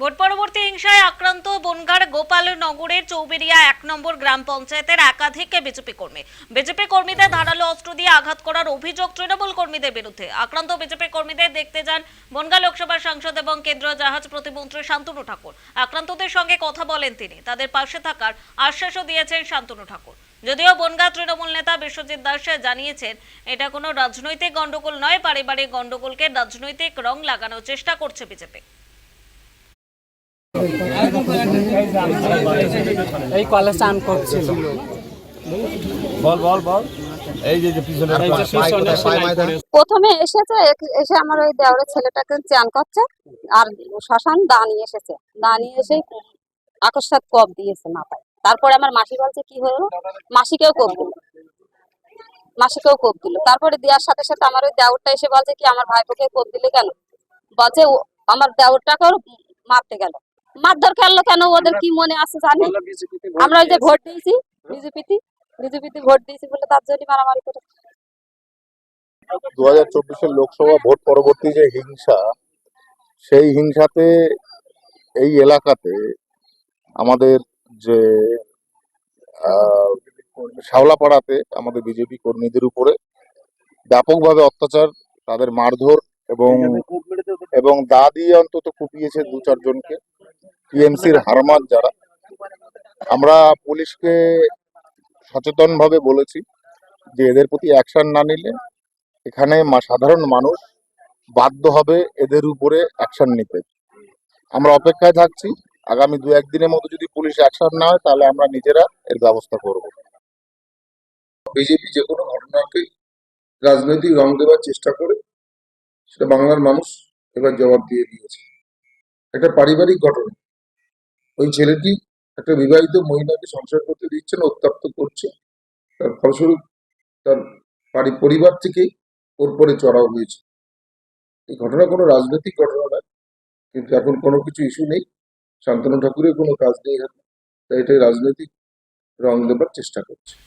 Vote পরবর্তী হিংসায় আক্রান্ত বনগার গোপালনগরের চৌবেরিয়া এক নম্বর গ্রাম পঞ্চায়েতের একাধিক বিজেপি কর্মী। বিজেপি কর্মীদের ধারালো অস্ত্র দিয়ে আঘাত করার অভিযোগ তৃণমূল কর্মীদের বিরুদ্ধে। আক্রান্ত বিজেপি কর্মীদের দেখতে যান বনগা লোকসভার সাংসদ এবং কেন্দ্রীয় জাহাজ প্রতিমন্ত্রী শান্তনু ঠাকুর। আক্রান্তদের সঙ্গে কথা বলেন তিনি। তাদের পাশে থাকার আশ্বাসও দিয়েছেন শান্তনু ঠাকুর। যদিও বনগা তৃণমূল নেতা বিশ্বজিৎ দাস জানিয়েছেন, এটা কোনো রাজনৈতিক গন্ডগোল নয়, পারিবারিক গন্ডগোলকে রাজনৈতিক রং লাগানোর চেষ্টা করছে বিজেপি। এই কলেজ চান করছিল। বল বল বল। এই যে পিছনে প্রথমে এসেছে এসে আমার ওই দেওরের ছেলেটাকে চান করছে আর শ্মশান দা নিয়ে এসেছে। দা নিয়ে এসে আকস্মাত কপ দিয়েছে মাথায়। তারপরে আমার মাসি বলছে কি হলো? মাসিকেও কোপ দিল। মাসিকেও কোপ দিল। তারপরে দেওয়ার সাথে সাথে আমার ওই দেওরটা এসে বলছে কি আমার ভাইপোকে কোপ দিলে কেন? বলছে আমার দেওরটাকেও মারতে গেল। মারধর খেললো কেন? ওদের কি মনে আছে জানি আমরা ওই যে ভোট দিয়েছি বিজেপিতে বিজেপিতে ভোট দিয়েছি বলে তার জন্য মারামারি করে। দু হাজার চব্বিশের লোকসভা ভোট পরবর্তী যে হিংসা সেই হিংসাতে এই এলাকাতে আমাদের যে আহ, শাওলাপাড়াতে আমাদের বিজেপি কর্মীদের উপরে ব্যাপকভাবে অত্যাচার তাদের মারধর এবং এবং দা দিয়ে অন্তত কুপিয়েছে দু চারজনকে। টিএমসির হারমাত যারা, আমরা পুলিশকে সচেতনভাবে বলেছি যে এদের প্রতি অ্যাকশন না নিলে এখানে সাধারণ মানুষ বাধ্য হবে এদের উপরে অ্যাকশন নিতে। আমরা অপেক্ষায় থাকছি, আগামী দু একদিনের মধ্যে যদি পুলিশ অ্যাকশন না হয়, তাহলে আমরা নিজেরা এর ব্যবস্থা করব। বিজেপি যে কোনো ঘটনাকে রাজনৈতিক রং দেওয়ার চেষ্টা করে, সেটা বাংলার মানুষ এবার জবাব দিয়ে দিয়েছে। একটা পারিবারিক ঘটনা। ওই ছেলেটি একটা বিবাহিত মহিলাকে সংসার করতে দিচ্ছে না উত্তপ্ত করছে। তার ফলস্বরূপ তার বাড়ি পরিবার থেকেই ওর পরে চড়াও হয়েছে। এই ঘটনা কোনো রাজনৈতিক ঘটনা নয়, কিন্তু এখন কোনো কিছু ইস্যু নেই। শান্তনু ঠাকুরের কোনো কাজ নেই তাই এটাই রাজনৈতিক রং দেবার চেষ্টা করছে।